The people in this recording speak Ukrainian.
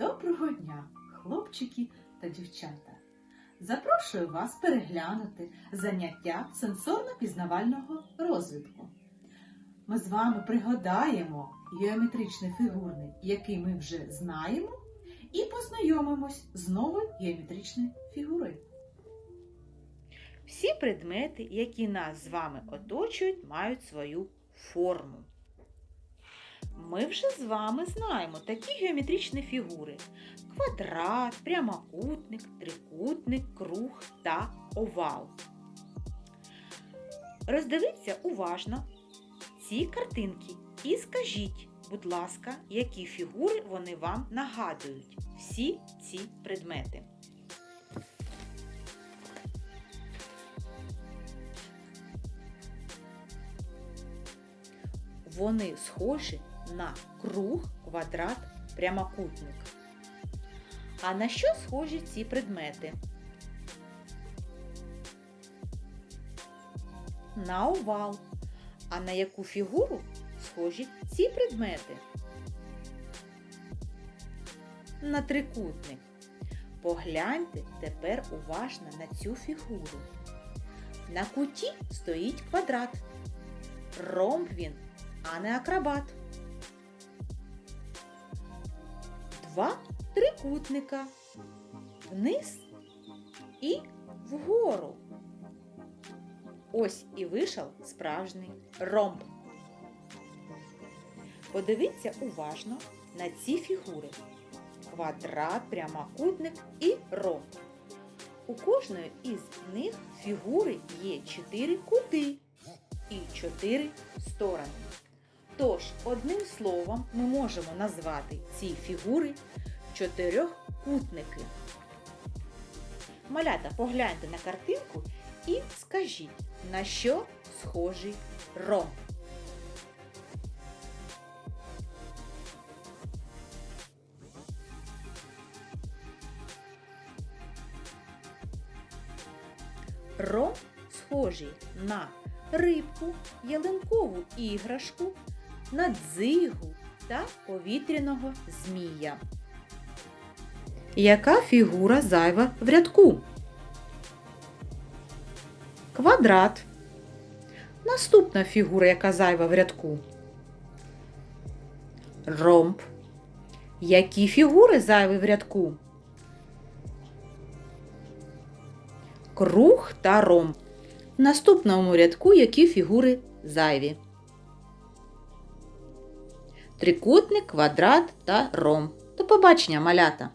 Доброго дня, хлопчики та дівчата! Запрошую вас переглянути заняття сенсорно-пізнавального розвитку. Ми з вами пригадаємо геометричний фігурний, який ми вже знаємо, і познайомимось з новою геометричною фігурою. Всі предмети, які нас з вами оточують, мають свою форму. Ми вже з вами знаємо такі геометричні фігури: квадрат, прямокутник, трикутник, круг та овал. Роздивіться уважно ці картинки і скажіть, будь ласка, які фігури вони вам нагадують. Всі ці предмети. Вони схожі на круг, квадрат, прямокутник. А на що схожі ці предмети? На овал. А на яку фігуру схожі ці предмети? На трикутник. Погляньте тепер уважно на цю фігуру. На куті стоїть квадрат. Ромб він а не акробат. Два трикутника вниз і вгору. Ось і вийшов справжній ромб. Подивіться уважно на ці фігури: квадрат, прямокутник і ромб. У кожної із них фігури є чотири кути і чотири сторони. Тож, одним словом, ми можемо назвати ці фігури чотирьохкутники. Малята, погляньте на картинку і скажіть, на що схожий ромб. Ромб схожий на рибку, ялинкову іграшку, на дзигу та повітряного змія. Яка фігура зайва в рядку? Квадрат. Наступна фігура, яка зайва в рядку. Ромб. Які фігури зайві в рядку? Круг та ромб. В наступному рядку які фігури зайві? Трикутник, квадрат та ромб. До побачення, малята!